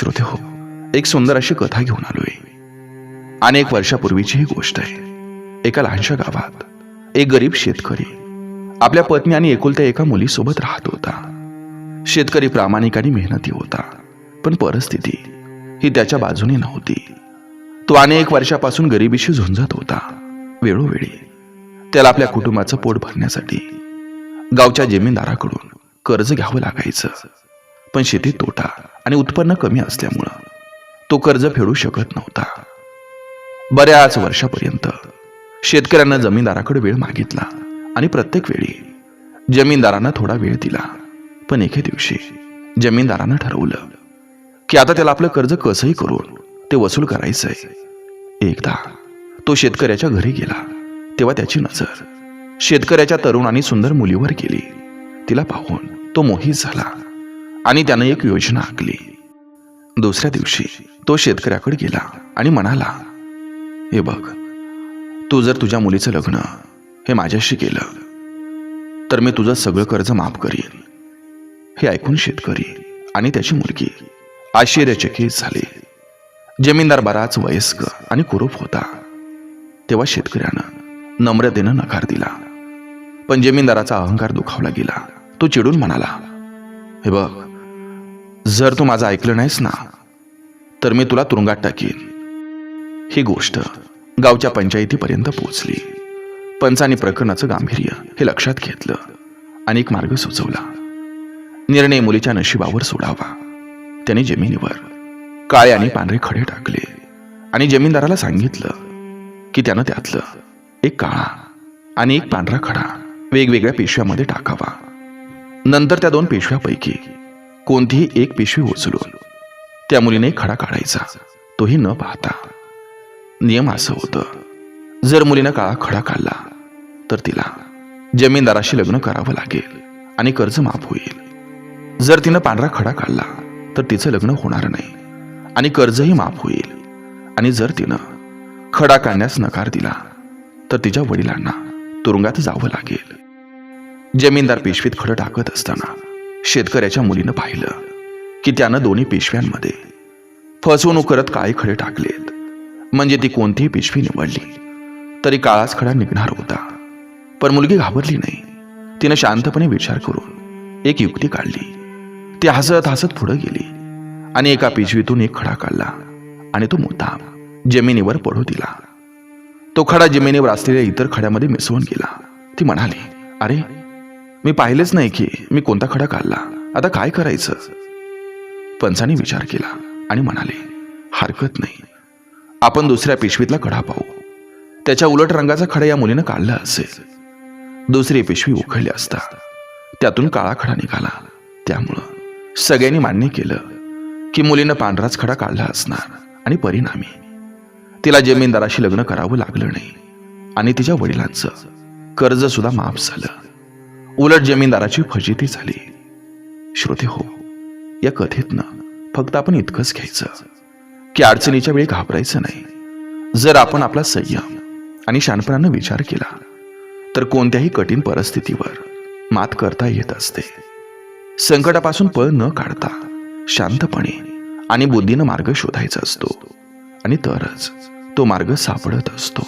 श्रोते हो एक सुंदर अशी कथा घेऊन आलोय. अनेक वर्षापूर्वीची ही गोष्ट आहे. एका लहानशा गावात एक गरीब शेतकरी आपल्या पत्नी आणि एकुलत्या एका मुलीसोबत राहत होता. शेतकरी प्रामाणिक आणि मेहनती होता पण परिस्थिती ही त्याच्या बाजूने नव्हती. तो अनेक वर्षापासून गरिबीशी झुंजत होता. वेळोवेळी त्याला आपल्या कुटुंबाचं पोट भरण्यासाठी गावच्या जमीनदाराकडून कर्ज घ्यावं लागायचं. पण शेतीत तोटा आणि उत्पन्न कमी असल्यामुळं तो कर्ज फेडू शकत नव्हता. बऱ्याच वर्षापर्यंत शेतकऱ्यांना जमीनदाराकडे वेळ मागितला आणि प्रत्येक वेळी जमीनदारांना थोडा वेळ दिला. पण एके दिवशी जमीनदारानं ठरवलं की आता त्याला आपलं कर्ज कसंही करून ते वसूल करायचंय. एकदा तो शेतकऱ्याच्या घरी गेला. तेव्हा त्याची नजर शेतकऱ्याच्या तरुण आणि सुंदर मुलीवर गेली. तिला पाहून तो मोहित झाला. आणि त्यानं एक योजना आखली. दुसऱ्या दिवशी तो शेतकऱ्याकडे गेला आणि म्हणाला हे बघ तू जर तुझ्या मुलीचं लग्न हे माझ्याशी केलं तर मी तुझं सगळं कर्ज माफ करीन. हे ऐकून शेतकरी आणि त्याची मुलगी आश्चर्यचकित झाले. जमीनदार बराच वयस्क आणि कुरूप होता. तेव्हा शेतकऱ्यानं नम्रतेनं नकार दिला. पण जमीनदाराचा अहंकार दुखावला गेला. तो चिडून म्हणाला हे बघ जर तू माझं ऐकलं नाहीस ना तर मी तुला तुरुंगात टाकीन. ही गोष्ट गावच्या पंचायतीपर्यंत पोहोचली पंचांनी प्रकरणाचं गांभीर्य हे लक्षात घेतलं आणि एक मार्ग सुचवला. निर्णय मुलीच्या नशिबावर सोडावा. त्याने जमिनीवर काळे आणि पांढरे खडे टाकले आणि जमीनदाराला सांगितलं की त्यानं त्यातलं एक काळा आणि एक पांढरा खडा वेगवेगळ्या पेशव्यामध्ये टाकावा. नंतर त्या दोन पेशव्यापैकी कोणतीही एक पिशवी उचलून त्या मुलीने खडा काढायचा. तोही न पाहता. नियम असं होतं. जर मुलीनं काळा खडा काढला तर तिला जमीनदाराशी लग्न करावं लागेल आणि कर्ज माफ होईल. जर तिनं पांढरा खडा काढला तर तिचं लग्न होणार नाही आणि कर्जही माफ होईल. आणि जर तिनं खडा काढण्यास नकार दिला तर तिच्या वडिलांना तुरुंगात जावं लागेल. जमीनदार पिशवीत खडं टाकत असताना शेतकऱ्याच्या मुलीनं पाहिलं की त्यानं दोन्ही पिशव्यांमध्ये फसवणूक करत काळे खडे टाकलेत. म्हणजे ती कोणतीही पिशवी निवडली तरी काळाच खडा निघणार होता. पण मुलगी घाबरली नाही. तिनं शांतपणे विचार करून एक युक्ती काढली. ती हसत हसत पुढे गेली आणि एका पिशवीतून एक खडा काढला आणि तो मुद्दा जमिनीवर पडू दिला. तो खडा जमिनीवर असलेल्या इतर खड्यामध्ये मिसळून गेला. ती म्हणाली अरे मी पाहिलेच नाही की मी कोणता खडा काढला आता काय करायचं? पंचाने विचार केला आणि म्हणाले हरकत नाही. आपण दुसऱ्या पिशवीतला खडा पाहू. त्याच्या उलट रंगाचा खडा या मुलीनं काढला असेल. दुसरी पिशवी उखळली असता. त्यातून काळा खडा निघाला. त्यामुळं सगळ्यांनी मान्य केलं की मुलीनं पांढराच खडा काढला असणार आणि परिणामी. तिला जमीनदाराशी लग्न करावं लागलं नाही आणि तिच्या वडिलांचं कर्ज सुद्धा माफ झालं. उलट जमीनदाराची फजिती झाली. श्रोते हो या कथेतनं फक्त आपण इतकंच घ्यायचं. की अडचणीच्या वेळी घाबरायचं नाही. जर आपण आपला संयम आणि शानपणानं विचार केला तर कोणत्याही कठीण परिस्थितीवर मात करता येत असते. संकटापासून पळ न काढता शांतपणे आणि बुद्धीनं मार्ग शोधायचा असतो. आणि तरच तो मार्ग सापडत असतो.